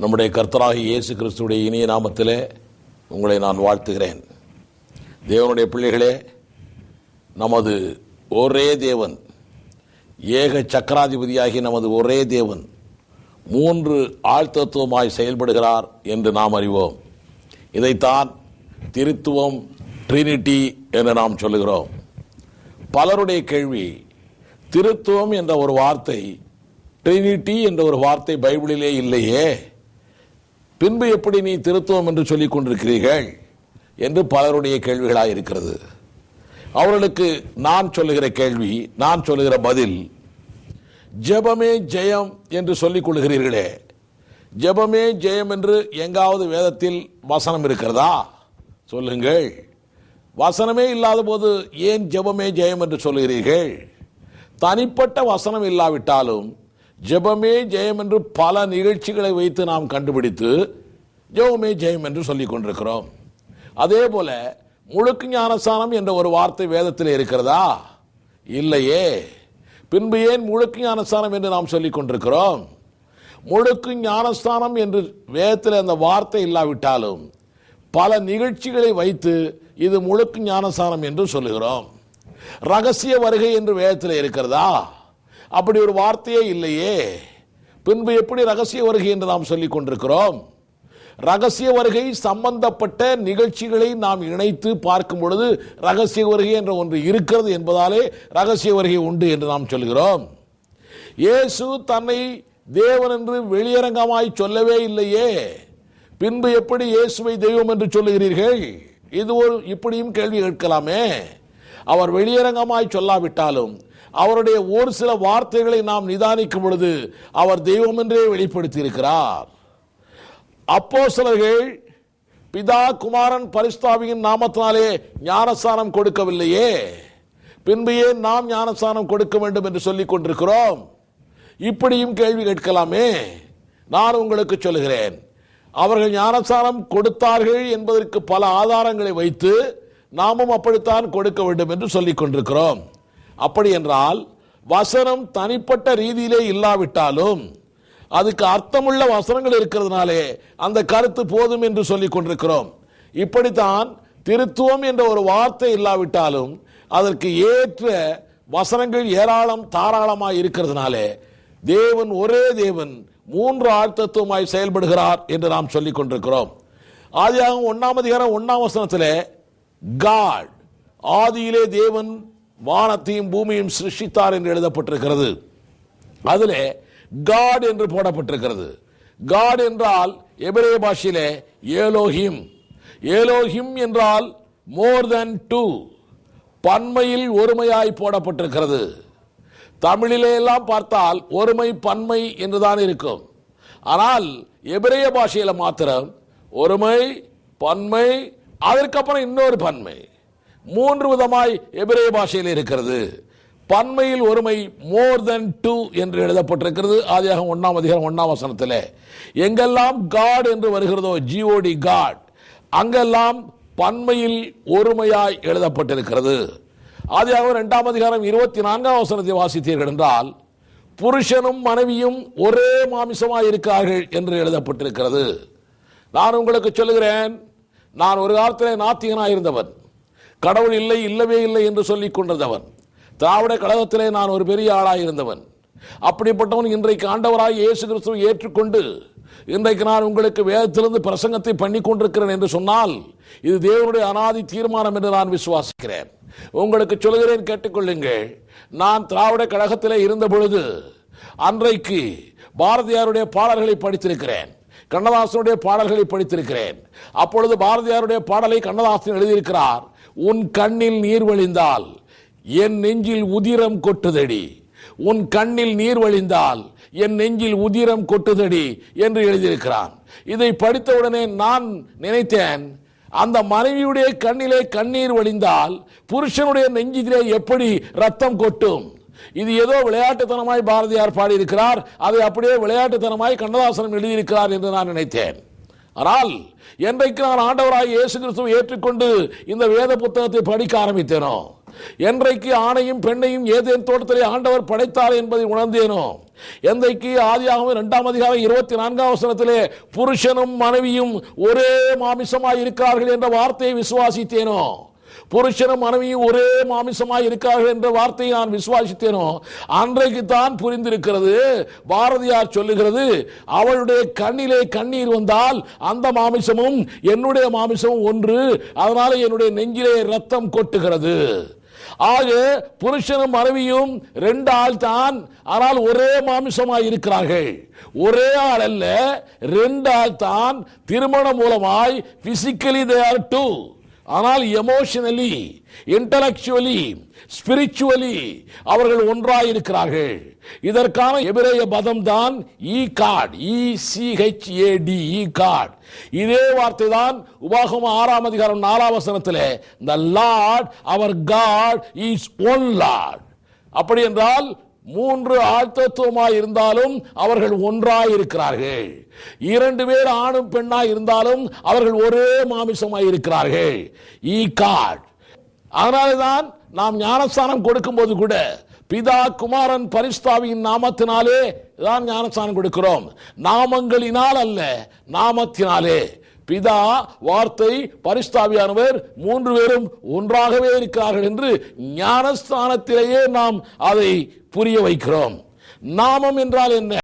நம்முடைய கர்த்தராகி இயேசு கிறிஸ்துடைய இனிய நாமத்திலே உங்களை நான் வாழ்த்துகிறேன். தேவனுடைய பிள்ளைகளே நமது ஒரே தேவன் ஏக சக்கராதிபதியாகி நமது ஒரே தேவன் மூன்று ஆழ்த்தத்துவமாய் செயல்படுகிறார் என்று நாம் அறிவோம். இதைத்தான் திருத்துவம் ட்ரினிட்டி என்று நாம் சொல்லுகிறோம். பலருடைய கேள்வி திருத்துவம் என்ற ஒரு வார்த்தை ட்ரினிட்டி என்ற ஒரு வார்த்தை பைபிளிலே இல்லையே? பின்பு எப்படி நீ திருத்துவம் என்று சொல்லிக் கொண்டிருக்கிறீர்கள்? என்று பலருடைய கேள்விகளாக இருக்கிறது. அவர்களுக்கு நான் சொல்லுகிற கேள்வி நான் சொல்லுகிற பதில் ஜெபமே ஜெயம் என்று சொல்லிக் கொள்கிறீர்களே. ஜெபமே ஜெயம் என்று எங்காவது வேதத்தில் வசனம் இருக்கிறதா? சொல்லுங்கள். வசனமே இல்லாத போது ஏன் ஜெபமே ஜெயம் என்று சொல்லுகிறீர்கள்? தனிப்பட்ட வசனம் இல்லாவிட்டாலும் ஜெபமே ஜெயம் என்று பல நிகழ்ச்சிகளை வைத்து நாம் கண்டுபிடித்து ஜெபமே ஜெயம் என்று சொல்லிக் கொண்டிருக்கிறோம். அதே போல முழுக்கு ஞானஸ்தானம் என்ற ஒரு வார்த்தை வேதத்தில் இருக்கிறதா? இல்லையே. பின்பு ஏன் முழுக்கு ஞானஸ்தானம் என்று நாம் சொல்லிக் கொண்டிருக்கிறோம்? முழுக்கு ஞானஸ்தானம் என்று வேதத்தில் அந்த வார்த்தை இல்லாவிட்டாலும் பல நிகழ்ச்சிகளை வைத்து இது முழுக்கு ஞானஸ்தானம் என்று சொல்லுகிறோம். ரகசிய வருகை என்று வேதத்தில் இருக்கிறதா? அப்படி ஒரு வார்த்தையே இல்லையே. பின்பு எப்படி ரகசிய வருகை என்று நாம் சொல்லிக் கொண்டிருக்கிறோம்? ரகசிய வருகை சம்பந்தப்பட்ட நிகழ்ச்சிகளை நாம் இணைத்து பார்க்கும் பொழுது ரகசிய வருகை என்ற ஒன்று இருக்கிறது என்பதாலே ரகசிய வருகை உண்டு என்று நாம் சொல்கிறோம். இயேசு தன்னை தேவன் என்று வெளியரங்கமாய் சொல்லவே இல்லையே. பின்பு எப்படி இயேசுவை தெய்வம் என்று சொல்லுகிறீர்கள்? இது ஒரு இப்படியும் கேள்வி கேட்கலாமே. அவர் வெளியரங்கமாய் சொல்லாவிட்டாலும் அவருடைய ஒரு சில வார்த்தைகளை நாம் நிதானிக்கும் பொழுது அவர் தெய்வம் என்றே வெளிப்படுத்தியிருக்கிறார். இருக்கிறார் அப்போ பிதா குமாரன் பரிஸ்தாவியின் நாமத்தினாலே ஞானஸ்தானம் கொடுக்கவில்லையே. பின்பு ஏன் நாம் ஞானஸ்தானம் கொடுக்க வேண்டும் என்று சொல்லிக் கொண்டிருக்கிறோம்? இப்படியும் கேள்வி கேட்கலாமே. நான் உங்களுக்கு சொல்லுகிறேன். அவர்கள் ஞானஸ்தானம் கொடுத்தார்கள் என்பதற்கு பல ஆதாரங்களை வைத்து நாமும் அப்படித்தான் கொடுக்க வேண்டும் என்று சொல்லிக் கொண்டிருக்கிறோம். அப்படி என்றால் வசனம் தனிப்பட்ட ரீதியிலே இல்லாவிட்டாலும் அதுக்கு அர்த்தமுள்ள வசனங்கள் இருக்கிறதுனாலே அந்த கருத்து போதும் என்று சொல்லிக் கொண்டிருக்கிறோம். இப்படித்தான் திருத்துவம் என்ற ஒரு வார்த்தை இல்லாவிட்டாலும் அதற்கு ஏற்ற வசனங்கள் ஏராளம் தாராளமாக இருக்கிறதுனாலே தேவன் ஒரே தேவன் மூன்று ஆழ்த்தத்துவமாய் செயல்படுகிறார் என்று நாம் சொல்லிக் கொண்டிருக்கிறோம். ஆதியாகவும் ஒன்னாம் அதிகாரம் ஒன்னாம் வசனத்தில் காட் ஆதியிலே தேவன் வானத்தையும் பூமியும் சிருஷ்டித்தார் என்று எழுதப்பட்டிருக்கிறது. அதிலே காட் என்று போடப்பட்டிருக்கிறது. காட் என்றால் எபிரேய பாஷையிலே ஏலோஹிம். ஏலோஹிம் என்றால் மோர் தென் டூ. பன்மையில் ஒருமையாய் போடப்பட்டிருக்கிறது. தமிழிலே எல்லாம் பார்த்தால் ஒருமை பன்மை என்றுதான் இருக்கும். ஆனால் எபிரேய பாஷையில் மாத்திரம் ஒருமை பன்மை அதற்கப்புறம் இன்னொரு பன்மை. மூன்று விதமாய் எபிரேய பாஷையில் இருக்கிறது. பன்மையில் ஒருமை மோர் தென் டூ என்று எழுதப்பட்டிருக்கிறது. ஆதியாக ஒன்னாம் அதிகாரம் ஒன்னாம் வசனத்தில் எங்கெல்லாம் காட் என்று வருகிறதோ ஜிஓடி காட் அங்கெல்லாம் பன்மையில் ஒருமையாய் எழுதப்பட்டிருக்கிறது. ஆதியாக இரண்டாம் அதிகாரம் இருபத்தி நான்காம் வசனத்தை வாசித்தீர்கள் என்றால் புருஷனும் மனைவியும் ஒரே மாமிசமாய் இருக்கிறார்கள் என்று எழுதப்பட்டிருக்கிறது. நான் உங்களுக்கு சொல்லுகிறேன் நான் ஒரு காலத்தில் நாத்திகனாக இருந்தவன் கடவுள் இல்லை இல்லவே இல்லை என்று சொல்லிக் கொண்டிருந்தவன் திராவிட கழகத்திலே நான் ஒரு பெரிய ஆளாக இருந்தவன். அப்படிப்பட்டவன் இன்றைக்கு ஆண்டவராக இயேசு கிறிஸ்துவை ஏற்றுக்கொண்டு இன்றைக்கு நான் உங்களுக்கு வேதத்திலிருந்து பிரசங்கத்தை பண்ணி கொண்டிருக்கிறேன் என்று சொன்னால் இது தேவனுடைய அனாதி தீர்மானம் என்று நான் விசுவாசிக்கிறேன். உங்களுக்கு சொல்கிறேன் கேட்டுக்கொள்ளுங்கள். நான் திராவிட கழகத்திலே இருந்த பொழுது அன்றைக்கு பாரதியாருடைய பாடல்களை படித்திருக்கிறேன். கண்ணதாசனுடைய பாடல்களை படித்திருக்கிறேன். அப்பொழுது பாரதியாருடைய பாடலை கண்ணதாசன் எழுதியிருக்கிறார் உன் கண்ணில் நீர் வழிந்தால் என் நெஞ்சில் உதிரம் கொட்டுதடி. உன் கண்ணில் நீர் வழிந்தால் என் நெஞ்சில் உதிரம் கொட்டுதடி என்று எழுதியிருக்கிறான். இதை படித்தவுடனே நான் நினைத்தேன் அந்த மனைவியுடைய கண்ணிலே கண்ணீர் வழிந்தால் புருஷனுடைய நெஞ்சிலே எப்படி ரத்தம் கொட்டும்? இது ஏதோ விளையாட்டுத்தனமாய் பாரதியார் பாடியிருக்கிறார் அதை அப்படியே விளையாட்டுத்தனமாய் கண்ணதாசனம் எழுதியிருக்கிறார் என்று நான் நினைத்தேன். ஆனால் என்றைக்கு நான் ஆண்டவராக இயேசு கிறிஸ்துவை ஏற்றுக்கொண்டு இந்த வேத புத்தகத்தை படிக்க ஆரம்பித்தேனோ என்றைக்கு ஆணையும் பெண்ணையும் ஏதேன் தோட்டத்திலே ஆண்டவர் படைத்தார் என்பதை உணர்ந்தேனோ? என்றைக்கு ஆதியாகவும் இரண்டாம் அதிகாரம் இருபத்தி நான்காம் வசனத்திலே புருஷனும் மனைவியும் ஒரே மாமிசமாய் இருக்கிறார்கள் என்ற வார்த்தையை விசுவாசித்தேனோ? புருஷனும் மனைவியும் ஒரே மாமிசமாய் இருக்கிறார்கள் என்ற வார்த்தையை நான் விசுவாசித்தேனோ? அன்றைக்கு தான் புரிந்திருக்கிறது பாரதியார் சொல்லுகிறது அவளுடைய கண்ணிலே கண்ணீர் வந்தால் அந்த மாமிசமும் என்னுடைய மாமிசமும் ஒன்று அதனால என்னுடைய நெஞ்சிலே ரத்தம் கொட்டுகிறது. ஆக புருஷனும் மனைவியும் ரெண்டு ஆள் தான் ஆனால் ஒரே மாமிசமாய் இருக்கிறார்கள். ஒரே ஆள் அல்ல ரெண்டு ஆள் தான் திருமணம் மூலமாய் பிசிக்கலி தே ஆர் டூ ஆனால் எமோஷனலி இன்டலெக்சுவலி ஸ்பிரிச்சுவலி அவர்கள் ஒன்றாக இருக்கிறார்கள் இதற்கான எபிரேய பதம் தான் இ கார்டு இ இ கார்டு இதே வார்த்தை தான் உபாகம ஆறாம் அதிகாரம் நாலாம் வசனத்தில் த லார்ட் அவர் காட் இஸ் ஒன் லார்ட் அப்படி என்றால் மூன்று ஆழ்த்தத்துவமாய் இருந்தாலும் அவர்கள் ஒன்றாய் இருக்கிறார்கள் இரண்டு பேர் ஆணும் பெண்ணாய் இருந்தாலும் அவர்கள் ஒரே மாமிசமாய் இருக்கிறார்கள். E ஈ காட் அதனால்தான் நாம் ஞானஸ்தானம் கொடுக்கும்போது கூட பிதா குமாரன் பரிஸ்தாவியின் நாமத்தினாலே தான் ஞானஸ்தானம் கொடுக்கிறோம். நாமங்களினால் அல்ல நாமத்தினாலே. பிதா வார்த்தை பரிஸ்தாவியானவர் மூன்று பேரும் ஒன்றாகவே இருக்கிறார்கள் என்று ஞானஸ்தானத்திலேயே நாம் அதை புரிய வைக்கிறோம். நாமம் என்றால் என்ன?